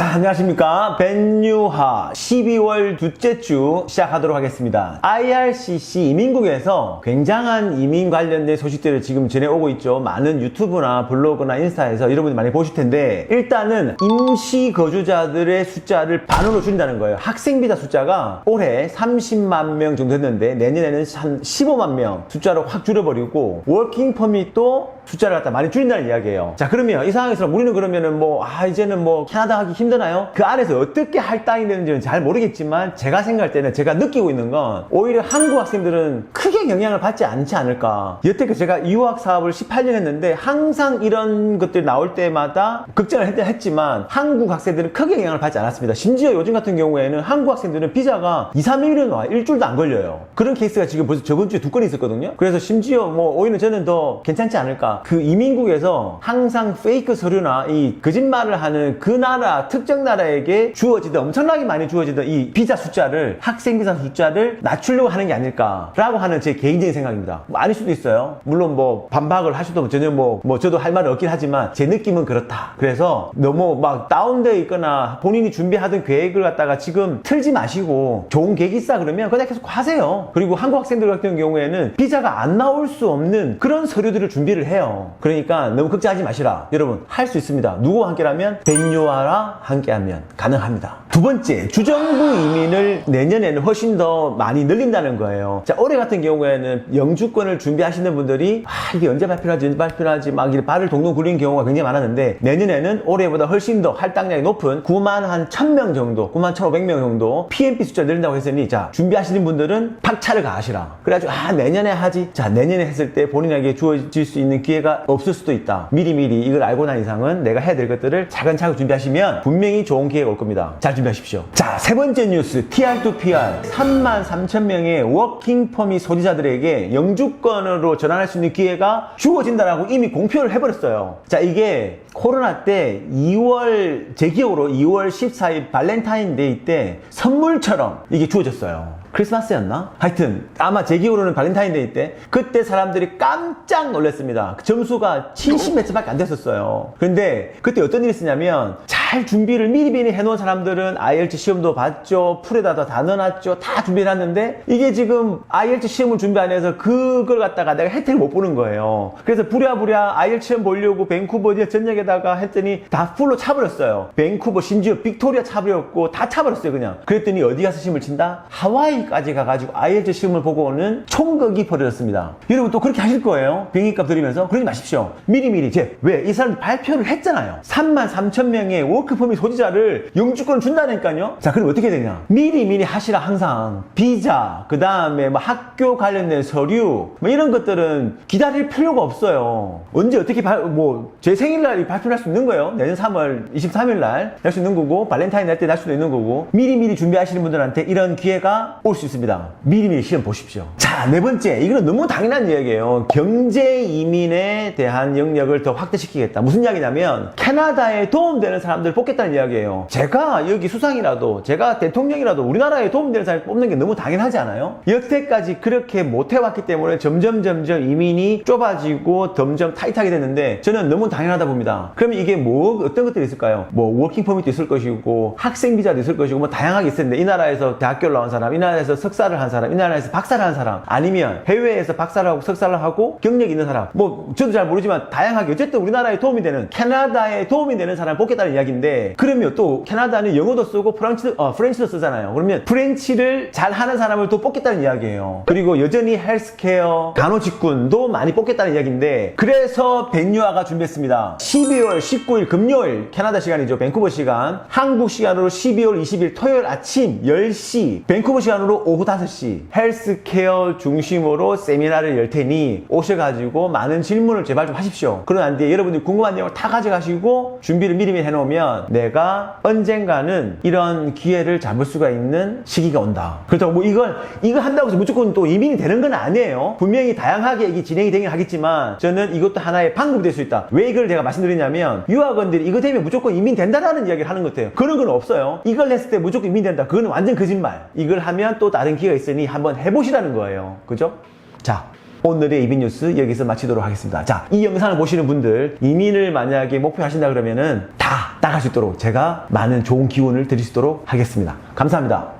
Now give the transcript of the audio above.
자, 안녕하십니까. 벤유하 12월 둘째 주 시작하도록 하겠습니다. IRCC 이민국에서 굉장한 이민 관련된 소식들을 지금 전해오고 있죠. 많은 유튜브나 블로그나 인스타에서 여러분들 많이 보실 텐데, 일단은 임시 거주자들의 숫자를 반으로 줄인다는 거예요. 학생비자 숫자가 올해 30만 명 정도 됐는데, 내년에는 한 15만 명 숫자로 확 줄여버리고, 워킹 퍼밋도 숫자를 갖다 많이 줄인다는 이야기예요. 자, 그러면 이 상황에서 우리는 그러면은 뭐, 아, 이제는 뭐, 캐나다 하기 힘드나요? 그 안에서 어떻게 할당이 되는지는 잘 모르겠지만, 제가 생각할 때는 제가 느끼고 있는 건, 오히려 한국 학생들은 크게 영향을 받지 않지 않을까. 여태껏 제가 유학 사업을 18년 했는데, 항상 이런 것들이 나올 때마다 걱정을 했, 했지만, 한국 학생들은 크게 영향을 받지 않았습니다. 심지어 요즘 같은 경우에는 한국 학생들은 비자가 2, 3일은 와, 일주일도 안 걸려요. 그런 케이스가 지금 벌써 저번 주에 두 건이 있었거든요. 그래서 심지어 뭐, 오히려 저는 더 괜찮지 않을까. 그 이민국에서 항상 페이크 서류나 이 거짓말을 하는 그 나라, 특정 나라에게 주어지던 엄청나게 많이 주어지던 이 비자 숫자를 학생 비자 숫자를 낮추려고 하는 게 아닐까라고 하는 제 개인적인 생각입니다. 뭐 아닐 수도 있어요. 물론 뭐 반박을 하셔도 전혀 뭐, 뭐 저도 할 말은 없긴 하지만 제 느낌은 그렇다. 그래서 너무 막 다운되어 있거나 본인이 준비하던 계획을 갖다가 지금 틀지 마시고 좋은 계획 있어 그러면 그냥 계속 하세요. 그리고 한국 학생들 같은 경우에는 비자가 안 나올 수 없는 그런 서류들을 준비를 해요. 그러니까 너무 걱정하지 마시라. 여러분 할 수 있습니다. 누구와 함께라면 벤유아라 함께하면 가능합니다. 두 번째 주정부 이민을 내년에는 훨씬 더 많이 늘린다는 거예요. 자 올해 같은 경우에는 영주권을 준비하시는 분들이 아 이게 언제 발표하지 언제 발표하지 막 이렇게 발을 동동 굴리는 경우가 굉장히 많았는데 내년에는 올해보다 훨씬 더 할당량이 높은 9만 한 1000명 정도 9만 1500명 정도 PMP 숫자 늘린다고 했으니 자 준비하시는 분들은 박차를 가하시라. 그래가지고 아 내년에 하지. 자 내년에 했을 때 본인에게 주어질 수 있는 기회가 없을 수도 있다. 미리미리 이걸 알고 난 이상은 내가 해야 될 것들을 차근차근 준비하시면 분명히 좋은 기회가 올 겁니다. 잘 준비하십시오. 자, 세 번째 뉴스. TR2PR 3만 3천 명의 워킹 퍼밋 소지자들에게 영주권으로 전환할 수 있는 기회가 주어진다라고 이미 공표를 해버렸어요. 자, 이게 코로나 때 2월, 제 기억으로 2월 14일 발렌타인데이 때 선물처럼 이게 주어졌어요. 크리스마스였나? 하여튼 아마 제 기억으로는 발렌타인데이 때 그때 사람들이 깜짝 놀랐습니다. 그 점수가 70몇 점밖에 안 됐었어요. 근데 그때 어떤 일이 있었냐면 잘 준비를 미리 미리 해놓은 사람들은 IELTS 시험도 봤죠. 풀에다가 다 넣어놨죠. 다 준비해놨는데 이게 지금 IELTS 시험을 준비 안 해서 그걸 갖다가 내가 혜택을 못 보는 거예요. 그래서 부랴부랴 IELTS 시험 보려고 밴쿠버 전역에다가 했더니 다 풀로 차버렸어요. 밴쿠버 심지어 빅토리아 차버렸고 다 차버렸어요 그냥. 그랬더니 어디 가서 시험을 친다? 하와이까지 가가지고 IELTS 시험을 보고 오는 총극이 벌어졌습니다. 여러분 또 그렇게 하실 거예요? 비행기 값 들이면서 그러지 마십시오. 미리미리 제 왜? 이 사람 발표를 했잖아요. 3만 3천 명의 워크퍼밋 소지자를 영주권 준다니까요. 자 그럼 어떻게 되냐? 미리 미리 하시라 항상 비자 그 다음에 뭐 학교 관련된 서류 뭐 이런 것들은 기다릴 필요가 없어요. 언제 어떻게 뭐 제 생일날 발표를 할수 있는 거예요. 내년 3월 23일 날할수 있는 거고 발렌타인 날때할 수도 있는 거고 미리 미리 준비하시는 분들한테 이런 기회가 올 수 있습니다. 미리 미리 시험 보십시오. 자, 네 번째. 이거는 너무 당연한 이야기예요. 경제 이민에 대한 영역을 더 확대시키겠다. 무슨 이야기냐면 캐나다에 도움되는 사람들 뽑겠다는 이야기예요. 제가 여기 수상이라도 제가 대통령이라도 우리나라에 도움되는 사람 뽑는 게 너무 당연하지 않아요? 여태까지 그렇게 못 해왔기 때문에 점점 점점 이민이 좁아지고 점점 타이트하게 됐는데 저는 너무 당연하다 봅니다. 그러면 이게 뭐 어떤 것들이 있을까요? 뭐 워킹 퍼밋도 있을 것이고 학생 비자도 있을 것이고 뭐 다양하게 있을 텐데 이 나라에서 대학교를 나온 사람, 이 나라에서 석사를 한 사람, 이 나라에서 박사를 한 사람 아니면 해외에서 박사를 하고 석사를 하고 경력 있는 사람 뭐 저도 잘 모르지만 다양하게 어쨌든 우리나라에 도움이 되는 캐나다에 도움이 되는 사람 뽑겠다는 이야기인데 그러면 또 캐나다는 영어도 쓰고 프랑치, 어, 프렌치도 쓰잖아요. 그러면 프렌치를 잘 하는 사람을 또 뽑겠다는 이야기예요. 그리고 여전히 헬스케어, 간호직군도 많이 뽑겠다는 이야기인데 그래서 벤유아가 준비했습니다. 12월 19일 금요일 캐나다 시간이죠. 밴쿠버 시간. 한국 시간으로 12월 20일 토요일 아침 10시 밴쿠버 시간으로 오후 5시 헬스케어 중심으로 세미나를 열 테니 오셔가지고 많은 질문을 제발 좀 하십시오. 그런 안 뒤에 여러분들이 궁금한 내용을 다 가져가시고 준비를 미리미리 해놓으면 내가 언젠가는 이런 기회를 잡을 수가 있는 시기가 온다. 그렇다고 뭐 이걸 이거 한다고 해서 무조건 또 이민이 되는 건 아니에요. 분명히 다양하게 이게 진행이 되긴 하겠지만 저는 이것도 하나의 방법이 될 수 있다. 왜 이걸 제가 말씀드리냐면 유학원들이 이거 되면 무조건 이민 된다라는 이야기를 하는 것 같아요. 그런 건 없어요. 이걸 했을 때 무조건 이민 된다. 그건 완전 거짓말. 이걸 하면 또 다른 기회가 있으니 한번 해보시라는 거예요. 그죠? 자, 오늘의 이민 뉴스 여기서 마치도록 하겠습니다. 자, 이 영상을 보시는 분들 이민을 만약에 목표하신다 그러면은 다 나갈 수 있도록 제가 많은 좋은 기운을 드릴 수 있도록 하겠습니다. 감사합니다.